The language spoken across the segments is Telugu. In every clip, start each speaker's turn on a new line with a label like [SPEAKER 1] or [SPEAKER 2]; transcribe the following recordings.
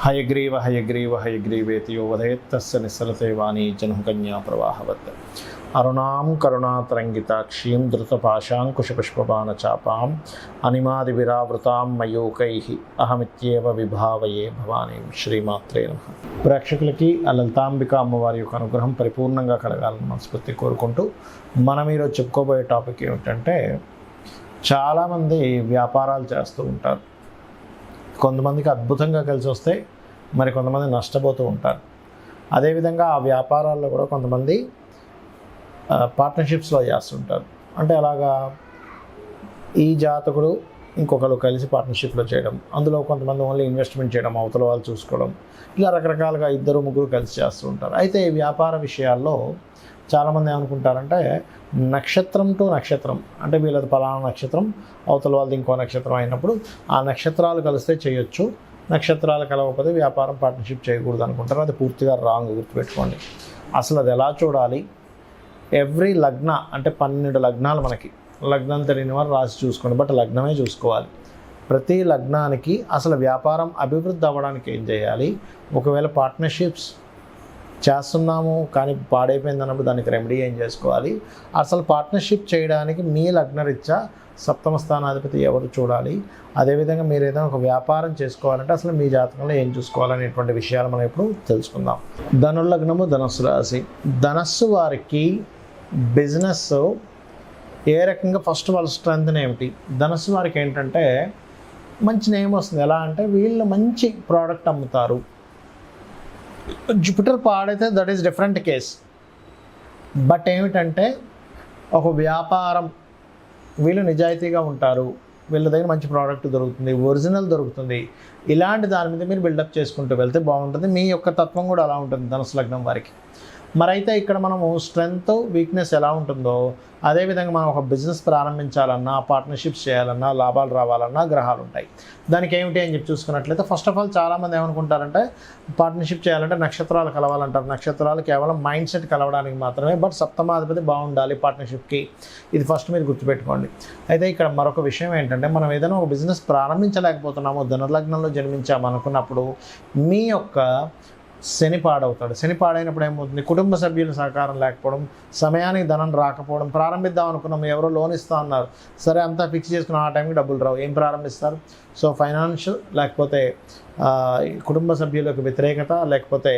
[SPEAKER 1] హయగ్రీవ హయగ్రీవ హయగ్రీవేతి యో వదయత్తస్య నిస్సరతే వాణి జనుకన్యా ప్రవాహవత్. అరుణాం కరుణాతరంగితాక్షీం ధృతపాశాంకుశపుష్పబాణచాపాం అనిమాది విరావృతాం మయూకై అహమిత్యేవ విభావయే భవానీ శ్రీమాత్రే నమ. ప్రేక్షకులకి ఆ లలితాంబిక అమ్మవారి యొక్క అనుగ్రహం పరిపూర్ణంగా కలగాలని మనస్ఫూర్తి కోరుకుంటూ మనం ఈరోజు చెప్పుకోబోయే టాపిక్ ఏమిటంటే చాలామంది వ్యాపారాలు చేస్తూ ఉంటారు. కొంతమందికి అద్భుతంగా కలిసి వస్తే మరి కొంతమంది నష్టపోతూ ఉంటారు. అదేవిధంగా ఆ వ్యాపారాల్లో కూడా కొంతమంది పార్ట్నర్షిప్స్లో చేస్తుంటారు. అంటే అలాగా ఈ జాతకుడు ఇంకొకరు కలిసి పార్ట్నర్షిప్లో చేయడం అందులో కొంతమంది ఓన్లీ ఇన్వెస్ట్మెంట్ చేయడం అవతల వాళ్ళు చూసుకోవడం ఇలా రకరకాలుగా ఇద్దరు ముగ్గురు కలిసి చేస్తూ ఉంటారు. అయితే ఈ వ్యాపార విషయాల్లో చాలామంది ఏమనుకుంటారంటే నక్షత్రం టు నక్షత్రం అంటే వీళ్ళది పలానా నక్షత్రం అవతల వాళ్ళది ఇంకో నక్షత్రం అయినప్పుడు ఆ నక్షత్రాలు కలిస్తే చేయొచ్చు నక్షత్రాలు కలవకపోతే వ్యాపారం పార్ట్నర్షిప్ చేయకూడదు అనుకుంటారు. అది పూర్తిగా రాంగ్ గుర్తుపెట్టుకోండి. అసలు అది ఎలా చూడాలి? ఎవ్రీ లగ్న అంటే పన్నెండు లగ్నాలు మనకి. లగ్నం తెలియని వారు రాసి చూసుకోండి బట్ లగ్నమే చూసుకోవాలి. ప్రతి లగ్నానికి అసలు వ్యాపారం అభివృద్ధి అవ్వడానికి ఏం చేయాలి? ఒకవేళ పార్ట్నర్షిప్స్ చేస్తున్నాము కానీ పాడైపోయింది అన్నప్పుడు దానికి రెమెడీ ఏం చేసుకోవాలి? అసలు పార్ట్నర్షిప్ చేయడానికి మీ లగ్నరీత్యా సప్తమ స్థానాధిపతి ఎవరు చూడాలి? అదేవిధంగా మీరు ఏదైనా ఒక వ్యాపారం చేసుకోవాలంటే అసలు మీ జాతకంలో ఏం చూసుకోవాలనేటువంటి విషయాలు మనం ఇప్పుడు తెలుసుకుందాం. ధనుర్లగ్నము ధనస్సు రాశి. ధనస్సు వారికి బిజినెస్ ఏ రకంగా ఫస్ట్ వాళ్ళ స్ట్రెంత్ ఏమిటి? ధనస్సు వారికి ఏంటంటే మంచి నేమ్ వస్తుంది. ఎలా అంటే వీళ్ళు మంచి ప్రోడక్ట్ అమ్ముతారు. Jupiter పాడైతే that is different case but ఏమిటంటే ఒక వ్యాపారం వీళ్ళు నిజాయితీగా ఉంటారు వీళ్ళ దగ్గర మంచి ప్రోడక్ట్ దొరుకుతుంది ఒరిజినల్ దొరుకుతుంది ఇలాంటి దాని మీద మీరు బిల్డప్ చేసుకుంటూ వెళ్తే బాగుంటుంది మీ యొక్క తత్వం కూడా అలా ఉంటుంది ధనుసు లగ్నం వారికి. మరైతే ఇక్కడ మనము స్ట్రెంగ్త్ వీక్నెస్ ఎలా ఉంటుందో అదేవిధంగా మనం ఒక బిజినెస్ ప్రారంభించాలన్నా పార్ట్నర్షిప్స్ చేయాలన్నా లాభాలు రావాలన్నా గ్రహాలు ఉంటాయి. దానికి ఏమిటి అని చెప్పి చూసుకున్నట్లయితే ఫస్ట్ ఆఫ్ ఆల్ చాలామంది ఏమనుకుంటారంటే పార్ట్నర్షిప్ చేయాలంటే నక్షత్రాలు కలవాలంటారు. నక్షత్రాలు కేవలం మైండ్ సెట్ కలవడానికి మాత్రమే బట్ సప్తమాధిపతి బాగుండాలి పార్ట్నర్షిప్కి ఇది ఫస్ట్ మీరు గుర్తుపెట్టుకోండి. అయితే ఇక్కడ మరొక విషయం ఏంటంటే మనం ఏదైనా ఒక బిజినెస్ ప్రారంభించలేకపోతున్నాము ధనలగ్నంలో జన్మించామనుకున్నప్పుడు మీ యొక్క శని పాడవుతాడు. శని పాడైనప్పుడు ఏమవుతుంది? కుటుంబ సభ్యుల సహకారం లేకపోవడం సమయానికి ధనం రాకపోవడం ప్రారంభిద్దాం అనుకున్నాం ఎవరో లోన్ ఇస్తా అన్నారు. సరే అంతా ఫిక్స్ చేసుకున్న ఆ టైంకి డబ్బులు రావు. ఏం ప్రారంభిస్తారు? సో ఫైనాన్షియల్ లేకపోతే కుటుంబ సభ్యులకు వ్యతిరేకత లేకపోతే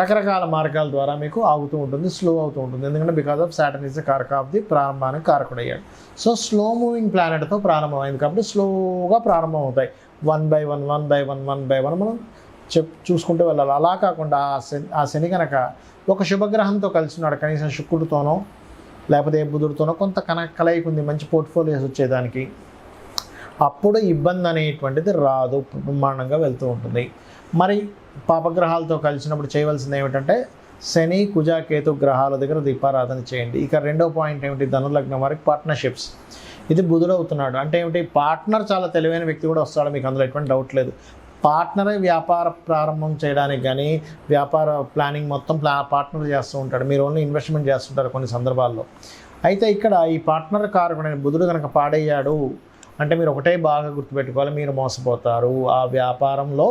[SPEAKER 1] రకరకాల మార్గాల ద్వారా మీకు ఆగుతూ ఉంటుంది స్లో అవుతూ ఉంటుంది. ఎందుకంటే బికాస్ ఆఫ్ సాటర్న్ ఇస్ కారక ఆఫ్ ది ప్రారంభానికి కారకుడయ్యాడు సో స్లో మూవింగ్ ప్లానెట్తో ప్రారంభమైంది కాబట్టి స్లోగా ప్రారంభం అవుతాయి one by one one by one one by one మనం చెప్ చూసుకుంటూ వెళ్ళాలి. అలా కాకుండా ఆ శని ఆ శని కనుక ఒక శుభగ్రహంతో కలిసినాడు కనీసం శుక్రుడితోనో లేకపోతే బుధుడితోనో కొంత కన కలయిక ఉంది మంచి పోర్ట్ఫోలియోస్ వచ్చేదానికి అప్పుడు ఇబ్బంది అనేటువంటిది రాదు బ్రహ్మాండంగా వెళ్తూ ఉంటుంది. మరి పాపగ్రహాలతో కలిసినప్పుడు చేయవలసింది ఏమిటంటే శని కుజ కేతు గ్రహాల దగ్గర దీపారాధన చేయండి. ఇక రెండో పాయింట్ ఏమిటి? ధనులగ్నం వారికి పార్ట్నర్షిప్స్. ఇది బుధుడు అవుతున్నాడు. అంటే ఏమిటి? పార్ట్నర్ చాలా తెలివైన వ్యక్తి కూడా వస్తాడు మీకు అందులో ఎటువంటి డౌట్ లేదు. పార్ట్నరే వ్యాపార ప్రారంభం చేయడానికి కానీ వ్యాపార ప్లానింగ్ మొత్తం ప్లా పార్ట్నర్ చేస్తూ ఉంటాడు. మీరు ఓన్లీ ఇన్వెస్ట్మెంట్ చేస్తుంటారు కొన్ని సందర్భాల్లో. అయితే ఇక్కడ ఈ పార్ట్నర్ కారకుడైన బుధుడు కనుక పాడయ్యాడు అంటే మీరు ఒకటే బాగా గుర్తుపెట్టుకోవాలి మీరు మోసపోతారు. ఆ వ్యాపారంలో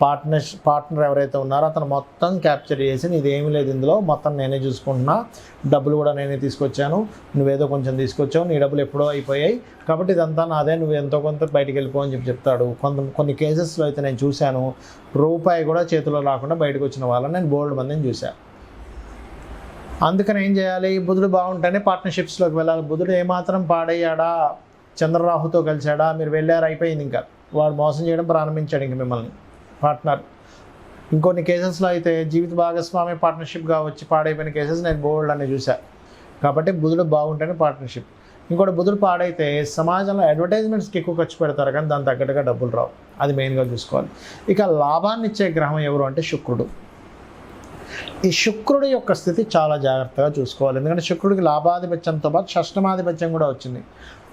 [SPEAKER 1] పార్ట్నర్ పార్ట్నర్ ఎవరైతే ఉన్నారో అతను మొత్తం క్యాప్చర్ చేసి నీదేమీ లేదు ఇందులో మొత్తం నేనే చూసుకుంటున్నా. డబ్బులు కూడా నేనే తీసుకొచ్చాను. నువ్వేదో కొంచెం తీసుకొచ్చావు నీ డబ్బులు ఎప్పుడో అయిపోయాయి. కాబట్టి ఇదంతా నాదే నువ్వు ఎంతో కొంత బయటికి వెళ్ళిపో అని చెప్పి చెప్తాడు. కొంత కొన్ని కేసెస్లో అయితే నేను చూశాను. రూపాయి కూడా చేతిలో రాకుండా బయటకు వచ్చిన వాళ్ళని నేను బోల్డ్ మందిని చూశాను అందుకని ఏం చేయాలి? బుధుడు బాగుంటేనే పార్ట్నర్షిప్స్లోకి వెళ్ళాలి. బుధుడు ఏమాత్రం పాడయ్యాడా? చంద్రరాహుతో కలిశాడా? మీరు వెళ్ళారు అయిపోయింది ఇంకా. వాడు మోసం చేయడం ప్రారంభించాడు ఇంక మిమ్మల్ని. పార్ట్నర్. ఇంకొన్ని కేసెస్లో అయితే జీవిత భాగస్వామి పార్ట్నర్షిప్గా వచ్చి పాడైపోయిన కేసెస్ నేను బోల్డ్ అని చూశాను కాబట్టి బుధుడు బాగుంటేనే పార్ట్నర్షిప్ ఇంకోటి బుధుడు పాడైతే సమాజంలో అడ్వర్టైజ్మెంట్స్కి ఎక్కువ ఖర్చు పెడతారు కానీ దాని తగ్గట్టుగా డబ్బులు రావు. అది మెయిన్గా చూసుకోవాలి. ఇక లాభాన్ని ఇచ్చే గ్రహం ఎవరు అంటే శుక్రుడు. ఈ శుక్రుడి యొక్క స్థితి చాలా జాగ్రత్తగా చూసుకోవాలి. ఎందుకంటే శుక్రుడికి లాభాధిపత్యంతో పాటు షష్టమాధిపత్యం కూడా వచ్చింది.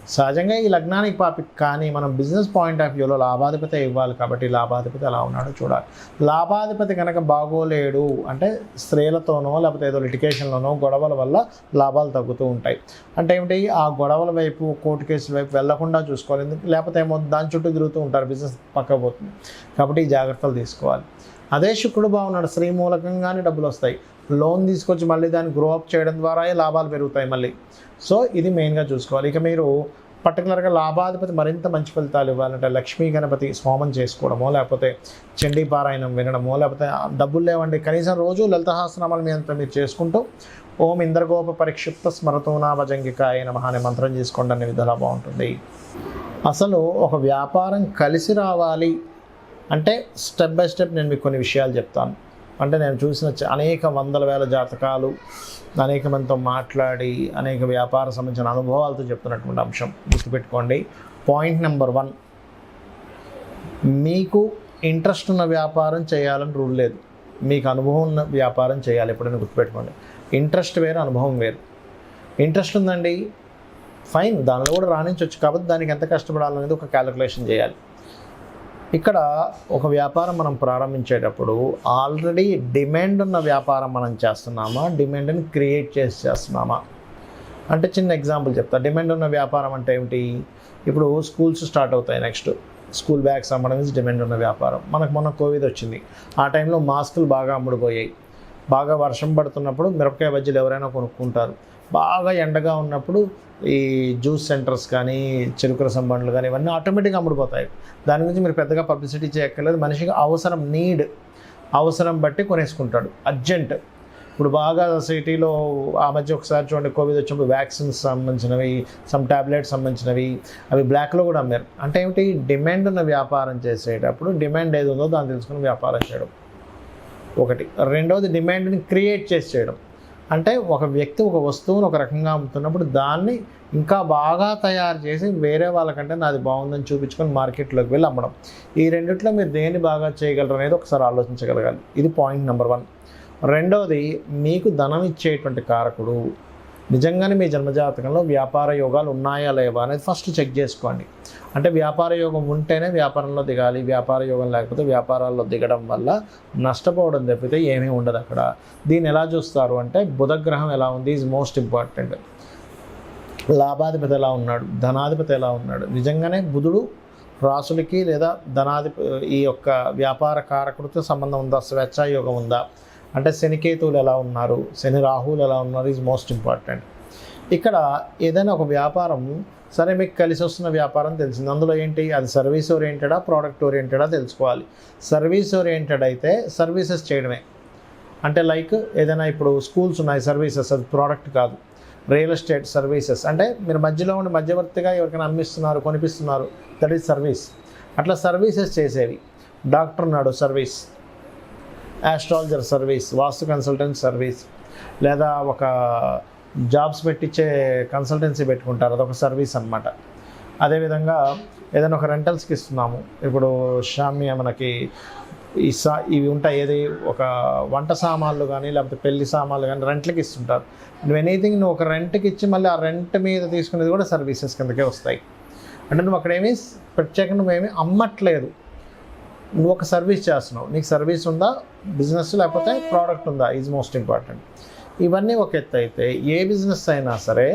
[SPEAKER 1] సహజంగా ఈ లగ్నానికి పాపి కానీ మనం బిజినెస్ పాయింట్ ఆఫ్ వ్యూలో లాభాధిపతి ఇవ్వాలి కాబట్టి లాభాధిపతి ఎలా ఉన్నాడో చూడాలి. లాభాధిపతి కనుక బాగోలేడు అంటే స్త్రీలతోనో లేకపోతే ఏదో లిటికేషన్లోనో గొడవల వల్ల లాభాలు తగ్గుతూ ఉంటాయి. అంటే ఏమిటి? ఆ గొడవల వైపు కోర్టు కేసుల వైపు వెళ్ళకుండా చూసుకోవాలి. ఎందుకు? లేకపోతే ఏమో దాని చుట్టూ తిరుగుతూ ఉంటారు బిజినెస్ పక్క పోతుంది. కాబట్టి ఈ జాగ్రత్తలు తీసుకోవాలి. అదే శుక్రుడు బాగున్నాడు. స్త్రీ మూలకంగానే డబ్బులు వస్తాయి. లోన్ తీసుకొచ్చి మళ్ళీ దాన్ని గ్రో అప్ చేయడం ద్వారా లాభాలు పెరుగుతాయి మళ్ళీ. సో ఇది మెయిన్గా చూసుకోవాలి. ఇక మీరు పర్టికులర్గా లాభాధిపతి మరింత మంచి ఫలితాలు ఇవ్వాలంటే లక్ష్మీ గణపతి స్వామం చేసుకోవడమో లేకపోతే చండీ పారాయణం వినడమో లేకపోతే డబ్బులు లేవండి కనీసం రోజు లలితహాసనామాలు మీ అంతా మీరు చేసుకుంటూ ఓం ఇంద్రగోప పరిక్షిప్త స్మరతో భజంగికాయ నమః అనే మంత్రం చేసుకోండి అనే విధాలా బాగుంటుంది. అసలు ఒక వ్యాపారం కలిసి రావాలి అంటే స్టెప్ బై స్టెప్ నేను మీకు కొన్ని విషయాలు చెప్తాను. అంటే నేను చూసిన అనేక వందల వేల జాతకాలు అనేక మందితో మాట్లాడి అనేక వ్యాపార సంబంధించిన అనుభవాలతో చెప్తున్నటువంటి అంశం గుర్తుపెట్టుకోండి. పాయింట్ నెంబర్ వన్ మీకు ఇంట్రెస్ట్ ఉన్న వ్యాపారం చేయాలని రూల్ లేదు. మీకు అనుభవం ఉన్న వ్యాపారం చేయాలి ఎప్పుడైనా గుర్తుపెట్టుకోండి. ఇంట్రెస్ట్ వేరు అనుభవం వేరు. ఇంట్రెస్ట్ ఉందండి ఫైన్ దానిలో కూడా రాణించవచ్చు కాబట్టి దానికి ఎంత కష్టపడాలనేది ఒక క్యాలిక్యులేషన్ చేయాలి. ఇక్కడ ఒక వ్యాపారం మనం ప్రారంభించేటప్పుడు ఆల్రెడీ డిమాండ్ ఉన్న వ్యాపారం మనం చేస్తున్నామా? డిమాండ్ని క్రియేట్ చేసి చేస్తున్నామా? అంటే చిన్న ఎగ్జాంపుల్ చెప్తా. డిమాండ్ ఉన్న వ్యాపారం అంటే ఏమిటి? ఇప్పుడు స్కూల్స్ స్టార్ట్ అవుతాయి నెక్స్ట్. స్కూల్ బ్యాగ్స్ అమ్మడం ఇస్ డిమాండ్ ఉన్న వ్యాపారం. మనకు మొన్న కోవిడ్ వచ్చింది. ఆ టైంలో మాస్కులు బాగా అమ్ముడుపోయాయి. బాగా వర్షం పడుతున్నప్పుడు మిరపకాయ బజ్జీలు ఎవరైనా కొనుక్కుంటారు. బాగా ఎండగా ఉన్నప్పుడు ఈ జ్యూస్ సెంటర్స్ కానీ చెరుకు రసం బండ్లు కానీ ఇవన్నీ ఆటోమేటిక్గా అమ్ముడుపోతాయి. దాని గురించి మీరు పెద్దగా పబ్లిసిటీ చేయక్కర్లేదు. మనిషికి అవసరం నీడ్ అవసరం బట్టి కొనేసుకుంటాడు. అర్జెంట్. ఇప్పుడు బాగా సిటీలో ఆ మధ్య ఒకసారి చూడండి కోవిడ్ వచ్చినప్పుడు వ్యాక్సిన్స్ సంబంధించినవి సమ్ టాబ్లెట్స్ సంబంధించినవి అవి బ్లాక్లో కూడా అమ్మారు. అంటే ఏమిటి? డిమాండ్ ఉన్న వ్యాపారం చేసేటప్పుడు డిమాండ్ ఏది ఉందో దాన్ని తెలుసుకుని వ్యాపారం చేయడం. ఒకటి. రెండవది డిమాండ్ని క్రియేట్ చేసి చేయడం. అంటే ఒక వ్యక్తి ఒక వస్తువును ఒక రకంగా అమ్ముతున్నప్పుడు దాన్ని ఇంకా బాగా తయారు చేసి వేరే వాళ్ళకంటే నాది బాగుందని చూపించుకొని మార్కెట్లోకి వెళ్ళి అమ్మడం. ఈ రెండిట్లో మీరు దేన్ని బాగా చేయగలరు అనేది ఒకసారి ఆలోచించగలగాలి. ఇది పాయింట్ నెంబర్ వన్. రెండవది మీకు ధనం ఇచ్చేటువంటి కారకుడు నిజంగానే మీ జన్మజాతకంలో వ్యాపార యోగాలు ఉన్నాయా లేవా అనేది ఫస్ట్ చెక్ చేసుకోండి. అంటే వ్యాపార యోగం ఉంటేనే వ్యాపారంలో దిగాలి వ్యాపార యోగం లేకపోతే వ్యాపారాల్లో దిగడం వల్ల నష్టపోవడం తప్పితే ఏమీ ఉండదు అక్కడ. దీన్ని ఎలా చూస్తారు అంటే బుధగ్రహం ఎలా ఉంది ఈజ్ మోస్ట్ ఇంపార్టెంట్ లాభాధిపతి ఎలా ఉన్నాడు? ధనాధిపతి ఎలా ఉన్నాడు? నిజంగానే బుధుడు రాసులకి లేదా ధనాధిప ఈ యొక్క వ్యాపార కారకుడితో సంబంధం ఉందా? స్వేచ్ఛాయోగం ఉందా? అంటే శనికేతువులు ఎలా ఉన్నారు? శని రాహువులు ఎలా ఉన్నారు ఈజ్ మోస్ట్ ఇంపార్టెంట్ ఇక్కడ ఏదైనా ఒక వ్యాపారం సరే మీకు కలిసి వస్తున్న వ్యాపారం తెలిసింది. అందులో ఏంటి? అది సర్వీస్ ఓరియంటెడా ప్రోడక్ట్ ఓరియంటెడా తెలుసుకోవాలి. సర్వీస్ ఓరియంటెడ్ అయితే సర్వీసెస్ చేయడమే. అంటే లైక్ ఏదైనా ఇప్పుడు స్కూల్స్ ఉన్నాయి సర్వీసెస్ అది ప్రోడక్ట్ కాదు. రియల్ ఎస్టేట్ సర్వీసెస్ అంటే మీరు మధ్యలో ఉండి మధ్యవర్తిగా ఎవరికైనా అమ్మిస్తున్నారు కొనిపిస్తున్నారు దట్ ఈస్ సర్వీస్ అట్లా సర్వీసెస్ చేసేవి. డాక్టర్ ఉన్నాడు service astrologer service vastu consultant service లేదా ఒక జాబ్స్ పెట్టించే కన్సల్టెన్సీ పెట్టుకుంటారు. అదొక సర్వీస్ అనమాట అదేవిధంగా ఏదైనా ఒక రెంటల్స్కి ఇస్తున్నాము. ఇప్పుడు షామ్య మనకి ఈ సా ఇవి ఉంటాయి. ఏది? ఒక వంట సామాన్లు కానీ లేకపోతే పెళ్ళి సామాన్లు కానీ రెంట్లకి ఇస్తుంటారు. నువ్వు ఎనీథింగ్ నువ్వు ఒక రెంట్కి ఇచ్చి మళ్ళీ ఆ రెంట్ మీద తీసుకునేది కూడా సర్వీసెస్ కిందకే వస్తాయి. అంటే నువ్వు అక్కడేమీ ప్రత్యేకంగా నువ్వేమీ అమ్మట్లేదు. నువ్వు ఒక సర్వీస్ చేస్తున్నావు. నీకు సర్వీస్ ఉందా? బిజినెస్ లేకపోతే ప్రోడక్ట్ ఉందా? ఈజ్ మోస్ట్ ఇంపార్టెంట్ ఇవన్నీ ఒక ఎత్తు అయితే ఏ బిజినెస్ అయినా సరే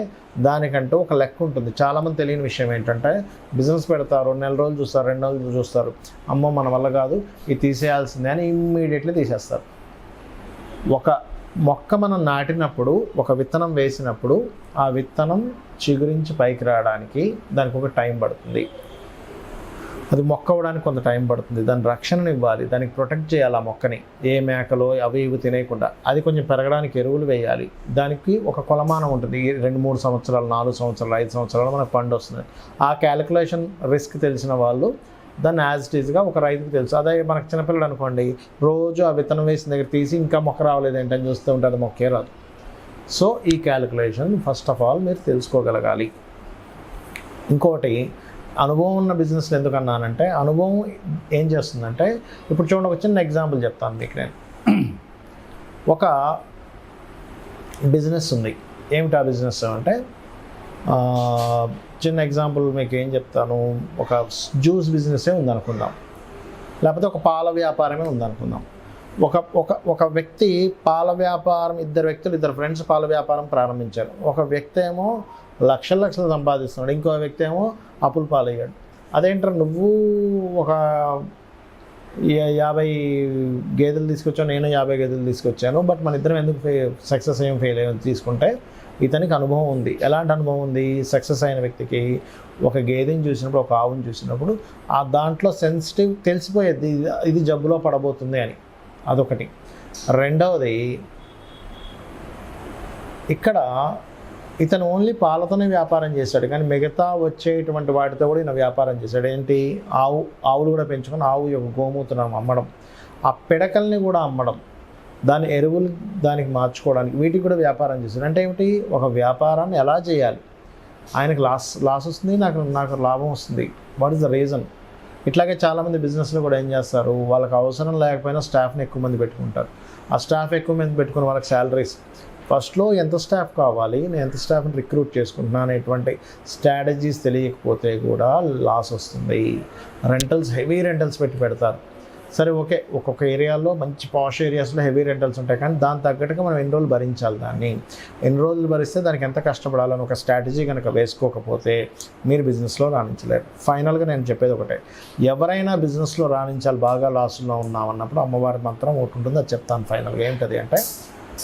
[SPEAKER 1] దానికంటూ ఒక లెక్క ఉంటుంది. చాలామంది తెలియని విషయం ఏంటంటే బిజినెస్ పెడతారు నెల రోజులు చూస్తారు రెండు రోజులు చూస్తారు. అమ్మో మన వల్ల కాదు ఇది తీసేయాల్సిందే అని ఇమ్మీడియట్లీ తీసేస్తారు. ఒక మొక్క మనం నాటినప్పుడు ఒక విత్తనం వేసినప్పుడు ఆ విత్తనం చిగురించి పైకి రావడానికి దానికి ఒక టైం పడుతుంది. అది మొక్క అవడానికి కొంత టైం పడుతుంది. దాని రక్షణను ఇవ్వాలి. దానికి ప్రొటెక్ట్ చేయాలి ఆ మొక్కని. ఏ మేకలో అవి ఇవి తినేయకుండా. అది కొంచెం పెరగడానికి ఎరువులు వేయాలి. దానికి ఒక కొలమానం ఉంటుంది. రెండు మూడు సంవత్సరాలు నాలుగు సంవత్సరాలు ఐదు సంవత్సరాలు మనకు పండు వస్తుంది. ఆ క్యాలిక్యులేషన్ రిస్క్ తెలిసిన వాళ్ళు దాన్ని యాజ్ ఇట్ ఈజ్గా ఒక రైతుకు తెలుసు. అదే మనకు చిన్నపిల్లడు అనుకోండి రోజు ఆ విత్తనం వేసిన దగ్గర తీసి ఇంకా మొక్క రావలేదు ఏంటని చూస్తూ ఉంటే అది మొక్కే రాదు. సో ఈ క్యాలిక్యులేషన్ ఫస్ట్ ఆఫ్ ఆల్ మీరు తెలుసుకోగలగాలి. ఇంకోటి అనుభవం ఉన్న బిజినెస్లు ఎందుకు అన్నానంటే అనుభవం ఏం చేస్తుందంటే ఇప్పుడు చూడండి ఒక చిన్న ఎగ్జాంపుల్ చెప్తాను మీకు నేను. ఒక బిజినెస్ ఉంది. ఏమిటి ఆ బిజినెస్ అంటే చిన్న ఎగ్జాంపుల్ మీకు ఏం చెప్తాను. ఒక జ్యూస్ బిజినెసే ఉందనుకుందాం. లేకపోతే ఒక పాల వ్యాపారమే ఉందనుకుందాం. ఒక ఒక ఒక వ్యక్తి పాల వ్యాపారం ఇద్దరు వ్యక్తులు ఇద్దరు ఫ్రెండ్స్ పాల వ్యాపారం ప్రారంభించారు. ఒక వ్యక్తి ఏమో లక్షల లక్షలు సంపాదిస్తున్నాడు. ఇంకో వ్యక్తి ఏమో అప్పులు పాలయ్యాడు. అదేంటారు నువ్వు ఒక యాభై గేదెలు తీసుకొచ్చావు నేను యాభై గేదెలు తీసుకొచ్చాను బట్ మన ఇద్దరం ఎందుకు సక్సెస్ అయ్యాం ఫెయిల్ అయ్యాం తీసుకుంటే ఇతనికి అనుభవం ఉంది. ఎలాంటి అనుభవం ఉంది? సక్సెస్ అయిన వ్యక్తికి ఒక గేదెని చూసినప్పుడు ఒక ఆవుని చూసినప్పుడు ఆ దాంట్లో సెన్సిటివ్ తెలిసిపోయేది ఇది జబ్బులో పడబోతుంది అని. అదొకటి. రెండవది ఇక్కడ ఇతను ఓన్లీ పాలతోనే వ్యాపారం చేశాడు. కానీ మిగతా వచ్చేటువంటి వాటితో కూడా ఈయన వ్యాపారం చేశాడు. ఏంటి? ఆవు ఆవులు కూడా పెంచుకొని ఆవు యొక్క గోమూత్రం అమ్మడం. ఆ పిడకల్ని కూడా అమ్మడం. దాని ఎరువులు దానికి మార్చుకోవడానికి వీటికి కూడా వ్యాపారం చేశాడు. అంటే ఏమిటి? ఒక వ్యాపారాన్ని ఎలా చేయాలి? ఆయనకు లాస్ లాస్ వస్తుంది నాకు నాకు లాభం వస్తుంది. వాట్ ఇస్ ద రీజన్ ఇట్లాగే చాలామంది బిజినెస్లో కూడా ఏం చేస్తారు? వాళ్ళకి అవసరం లేకపోయినా స్టాఫ్ని ఎక్కువ మంది పెట్టుకుంటారు. ఆ స్టాఫ్ ఎక్కువ మంది పెట్టుకుని వాళ్ళకి శాలరీస్. ఫస్ట్లో ఎంత స్టాఫ్ కావాలి? నేను ఎంత స్టాఫ్ని రిక్రూట్ చేసుకుంటున్నాను అనేటువంటి స్ట్రాటజీస్ తెలియకపోతే కూడా లాస్ వస్తుంది. రెంటల్స్ హెవీ రెంటల్స్ పెట్టి పెడతారు. సరే ఓకే. ఒక్కొక్క ఏరియాలో మంచి పాష్ ఏరియాస్లో హెవీ రెంటల్స్ ఉంటాయి. కానీ దాని తగ్గట్టుగా మనం ఎన్ని రోజులు భరించాలి దాన్ని? ఎన్ని రోజులు భరిస్తే దానికి ఎంత కష్టపడాలని ఒక స్ట్రాటజీ కనుక వేసుకోకపోతే మీరు బిజినెస్లో రాణించలేరు. ఫైనల్గా నేను చెప్పేది ఒకటే. ఎవరైనా బిజినెస్లో రాణించాలి బాగా లాస్లో ఉన్నామన్నప్పుడు అమ్మవారి మాత్రం ఒకటి ఉంటుంది అది చెప్తాను ఫైనల్గా ఏంటది అంటే